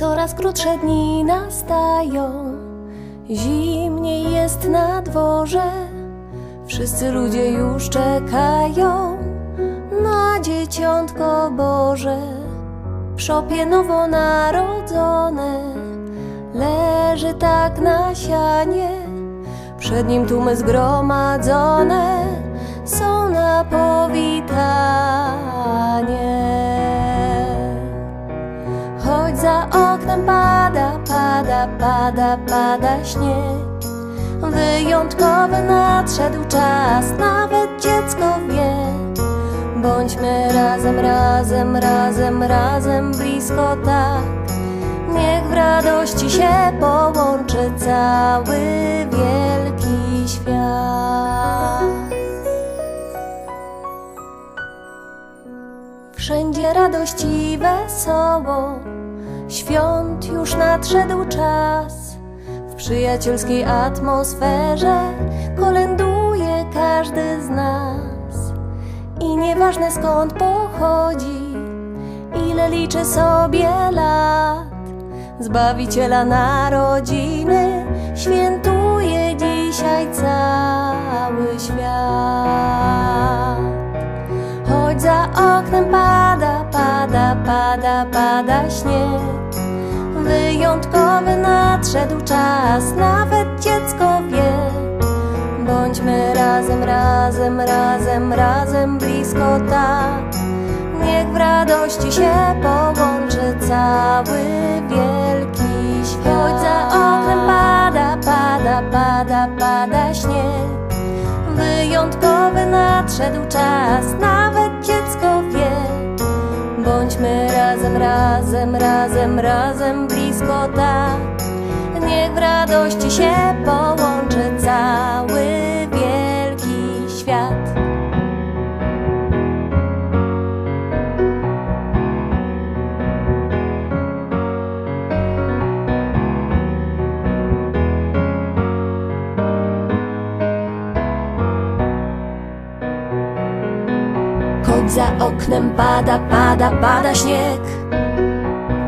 Coraz krótsze dni nastają, zimniej jest na dworze. Wszyscy ludzie już czekają na dzieciątko Boże. W szopie nowonarodzone leży tak na sianie. Przed nim tłumy zgromadzone są na powitanie. Pada, pada, pada śnieg. Wyjątkowy nadszedł czas, nawet dziecko wie. Bądźmy razem, razem, razem, razem blisko tak. Niech w radości się połączy cały wielki świat. Wszędzie radość i wesoło, świąt już nadszedł czas. W przyjacielskiej atmosferze kolęduje każdy z nas. I nieważne skąd pochodzi, ile liczy sobie lat, Zbawiciela narodziny świętuje dzisiaj cały świat. Śnieg Wyjątkowy nadszedł czas, nawet dziecko wie Bądźmy razem, razem, razem, razem blisko tak. Niech w radości się połączy cały wielki świat. Za oknem pada, pada, pada, pada śnieg. Wyjątkowy nadszedł czas, nawet razem, razem, razem, razem blisko tak. Niech w radości się połączy cały wielki świat. Za oknem pada, pada, pada śnieg.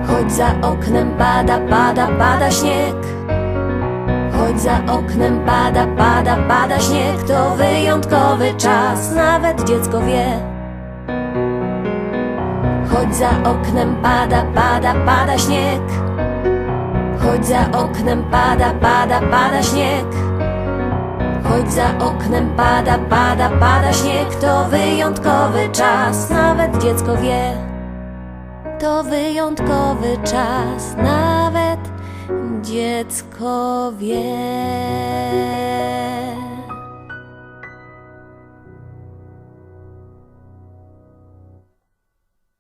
Choć za oknem pada, pada, pada śnieg. Choć za oknem pada, pada, pada śnieg, to wyjątkowy czas, nawet dziecko wie. Choć za oknem pada, pada, pada śnieg. Choć za oknem pada, pada, pada śnieg. Choć za oknem pada, pada, pada śnieg, to wyjątkowy czas, nawet dziecko wie. To wyjątkowy czas, nawet dziecko wie.